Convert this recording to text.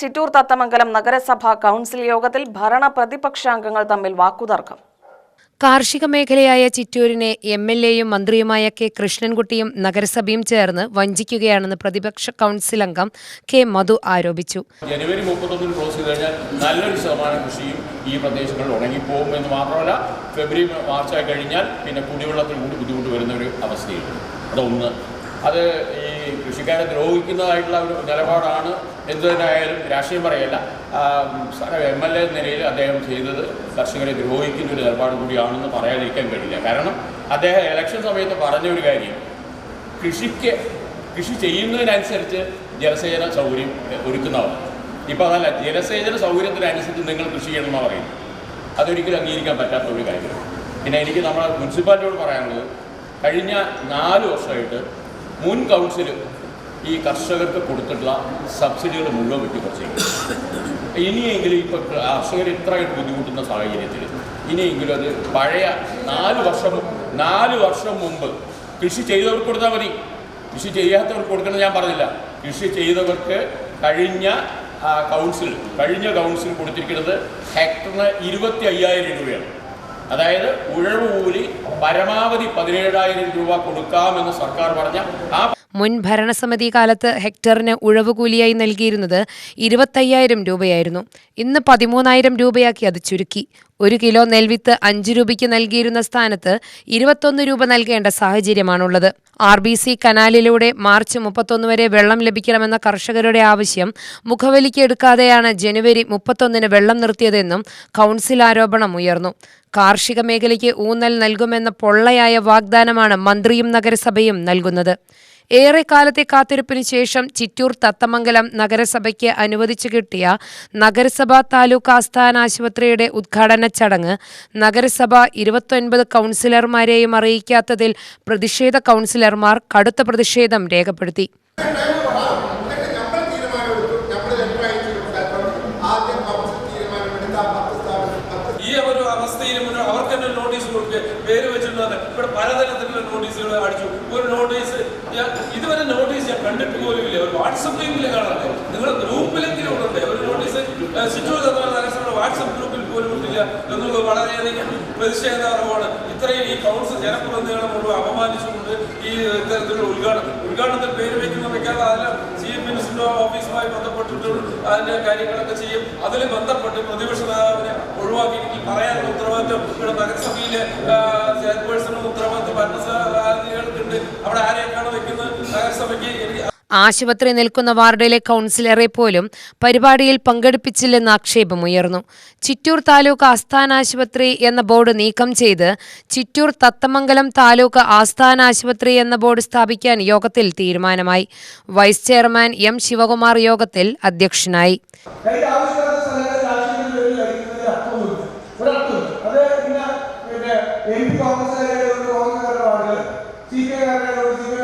ചിറ്റൂർ തത്തമംഗലം നഗരസഭാ കൗൺസിൽ യോഗത്തിൽ ഭരണ പ്രതിപക്ഷാംഗങ്ങൾ തമ്മിൽ വാക്കുതർക്കം. കാർഷിക മേഖലയായ ചിറ്റൂരിനെ എം എൽ എയും മന്ത്രിയുമായ കെ കൃഷ്ണൻകുട്ടിയും നഗരസഭയും ചേർന്ന് വഞ്ചിക്കുകയാണെന്ന് പ്രതിപക്ഷ കൗൺസിൽ അംഗം കെ മധു ആരോപിച്ചു. ജനുവരി മുപ്പത്തൊന്നിന് ക്ലോസ് ചെയ്ത് കഴിഞ്ഞാൽ നല്ലൊരു ശതമാനം കൃഷിയും ഈ പ്രദേശങ്ങളിൽ ഉണങ്ങിപ്പോകും എന്ന് മാത്രമല്ല ഫെബ്രുവരി മാർച്ചായി കഴിഞ്ഞാൽ പിന്നെ കുടിവെള്ളത്തിൽ കൂടി ബുദ്ധിമുട്ട് വരുന്ന ഒരു അവസ്ഥയുണ്ട്. അതൊന്ന്. അത് ഈ കൃഷിക്കാരെ ദ്രോഹിക്കുന്നതായിട്ടുള്ള ഒരു നിലപാടാണ്. എന്തു തന്നെയായാലും രാഷ്ട്രീയം പറയല്ല. എം എൽ എ നിലയിൽ അദ്ദേഹം ചെയ്തത് കർഷകരെ ദ്രോഹിക്കുന്ന ഒരു നിലപാട് കൂടിയാണെന്ന് പറയാതിരിക്കാൻ കഴിയില്ല. കാരണം അദ്ദേഹം ഇലക്ഷൻ സമയത്ത് പറഞ്ഞ ഒരു കാര്യം കൃഷിക്ക് കൃഷി ചെയ്യുന്നതിനനുസരിച്ച് ജലസേചന സൗകര്യം ഒരുക്കുന്നതാണ്. ഇപ്പോൾ അതല്ല ജലസേചന സൗകര്യത്തിനനുസരിച്ച് നിങ്ങൾ കൃഷി ചെയ്യണമെന്ന് പറയും അതൊരിക്കലും അംഗീകരിക്കാൻ പറ്റാത്ത ഒരു കാര്യമാണ്. പിന്നെ എനിക്ക് നമ്മുടെ മുനിസിപ്പാലിറ്റിയോട് പറയാനുള്ളത് കഴിഞ്ഞ നാല് വർഷമായിട്ട് മുൻ കൗൺസിൽ ഈ കർഷകർക്ക് കൊടുത്തിട്ടുള്ള സബ്സിഡികൾ മുഴുവൻ വെട്ടിക്കുറച്ചേക്കും ഇനിയെങ്കിലും ഇപ്പോൾ കർഷകർ ഇത്രയായിട്ട് ബുദ്ധിമുട്ടുന്ന സാഹചര്യത്തിൽ ഇനിയെങ്കിലും അത് പഴയ നാല് വർഷം നാല് വർഷം മുമ്പ് കൃഷി ചെയ്തവർക്ക് കൊടുത്താൽ മതി. കൃഷി ചെയ്യാത്തവർക്ക് കൊടുക്കണം ഞാൻ പറഞ്ഞില്ല. കൃഷി ചെയ്തവർക്ക് കഴിഞ്ഞ കൗൺസിൽ കഴിഞ്ഞ കൗൺസിൽ കൊടുത്തിരിക്കുന്നത് ഹെക്ടറിന് ഇരുപത്തി അയ്യായിരം രൂപയാണ്. അതായത് ഉഴവൂലി പരമാവധി പതിനേഴായിരം രൂപ കൊടുക്കാമെന്ന് സർക്കാർ പറഞ്ഞ ആ മുൻ ഭരണസമിതി കാലത്ത് ഹെക്ടറിന് ഉഴവുകൂലിയായി നൽകിയിരുന്നത് ഇരുപത്തയ്യായിരം രൂപയായിരുന്നു. ഇന്ന് പതിമൂന്നായിരം രൂപയാക്കി അത് ചുരുക്കി. ഒരു കിലോ നെൽവിത്ത് അഞ്ച് രൂപയ്ക്ക് നൽകിയിരുന്ന സ്ഥാനത്ത് ഇരുപത്തൊന്ന് രൂപ നൽകേണ്ട സാഹചര്യമാണുള്ളത്. ആർ ബി സി കനാലിലൂടെ മാർച്ച് മുപ്പത്തൊന്ന് വരെ വെള്ളം ലഭിക്കണമെന്ന കർഷകരുടെ ആവശ്യം മുഖവലിക്ക് എടുക്കാതെയാണ് ജനുവരി മുപ്പത്തൊന്നിന് വെള്ളം നിർത്തിയതെന്നും കൗൺസിൽ ആരോപണം ഉയർന്നു. കാർഷിക മേഖലയ്ക്ക് ഊന്നൽ നൽകുമെന്ന പൊള്ളയായ വാഗ്ദാനമാണ് മന്ത്രിയും നഗരസഭയും നൽകുന്നത്. ഏറെക്കാലത്തെ കാത്തിരിപ്പിന് ശേഷം ചിറ്റൂർ തത്തമംഗലം നഗരസഭയ്ക്ക് അനുവദിച്ചു കിട്ടിയ നഗരസഭാ താലൂക്ക് ആസ്ഥാന ആശുപത്രിയുടെ ഉദ്ഘാടന ചടങ്ങ് നഗരസഭ ഇരുപത്തൊൻപത് കൗൺസിലർമാരെയും അറിയിക്കാത്തതിൽ പ്രതിഷേധ കൗൺസിലർമാർ കടുത്ത പ്രതിഷേധം രേഖപ്പെടുത്തി നമ്മൾ തീരുമാനമെടുത്തു നമ്മൾ അഭിപ്രായം ആദ്യം കൗൺസിൽ തീരുമാനമെടുത്ത ആ പത്ത് സ്ഥാപനം പത്ത് ഈ ഒരു അവസ്ഥയിലും ഒരു അവർക്ക് തന്നെ ഒരു നോട്ടീസ് കൊടുക്കുക പേര് വെച്ചിട്ടുള്ളത് ഇവിടെ പലതരത്തിലുള്ള നോട്ടീസുകൾ അടിച്ചു. ഒരു നോട്ടീസ് ഇതുവരെ നോട്ടീസ് ഞാൻ കണ്ടിട്ട് പോലും ഇല്ല. ഒരു വാട്സപ്പിലെങ്കിലും കാണണ്ടേ നിങ്ങൾ ഗ്രൂപ്പിലെങ്കിലും ഉണ്ടേ ഒരു നോട്ടീസ് സിറ്റൂർ തന്ന നഗരസഭയുടെ വാട്സപ്പ് ഗ്രൂപ്പിൽ പോലും ഇട്ടില്ല എന്നുള്ളത് വളരെയധികം പ്രതിഷേധാർഹമാണ്. ഇത്രയും ഈ കൗൺസിൽ ജനപ്രതിനിധികളെ മുഴുവൻ അപമാനിച്ചുകൊണ്ട് ഈ തരത്തിലുള്ള ഉദ്ഘാടനം. ഉദ്ഘാടനത്തിൽ പേര് വയ്ക്കുന്ന വെക്കാതെ അതിൽ ചീഫ് മിനിസ്റ്ററുടെ ഓഫീസുമായി ബന്ധപ്പെട്ടിട്ട് അതിന്റെ കാര്യങ്ങളൊക്കെ ചെയ്യും. അതിൽ ബന്ധപ്പെട്ട് പ്രതിപക്ഷ നേതാവിനെ ഒഴിവാക്കി പറയാനുള്ള ഉത്തരവാദിത്വം. ഇവിടെ നഗരസഭയിലെ ചെയർപേഴ്സണും ഉത്തരവാദിത്വം ഭരണസാരഥികൾക്കുണ്ട് അവിടെ ആരെയൊക്കെയാണ് വെക്കുന്നത്? നഗരസഭയ്ക്ക് എനിക്ക് ആശുപത്രി നിൽക്കുന്ന വാർഡിലെ കൗൺസിലറെ പോലും പരിപാടിയിൽ പങ്കെടുപ്പിച്ചില്ലെന്ന് ആക്ഷേപമുയർന്നു ചിറ്റൂർ താലൂക്ക് ആസ്ഥാന ആശുപത്രി എന്ന ബോർഡ് നീക്കം ചെയ്ത് ചിറ്റൂർ തത്തമംഗലം താലൂക്ക് ആസ്ഥാന ആശുപത്രി എന്ന ബോർഡ് സ്ഥാപിക്കാൻ യോഗത്തിൽ തീരുമാനമായി. വൈസ് ചെയർമാൻ എം ശിവകുമാർ യോഗത്തിൽ അധ്യക്ഷനായി. എം പി കോൺഗ്രസ്സുകാരുടെ കോൺഗ്രസ്സുകാരുടെ സി പി ഐക്കാരുടെ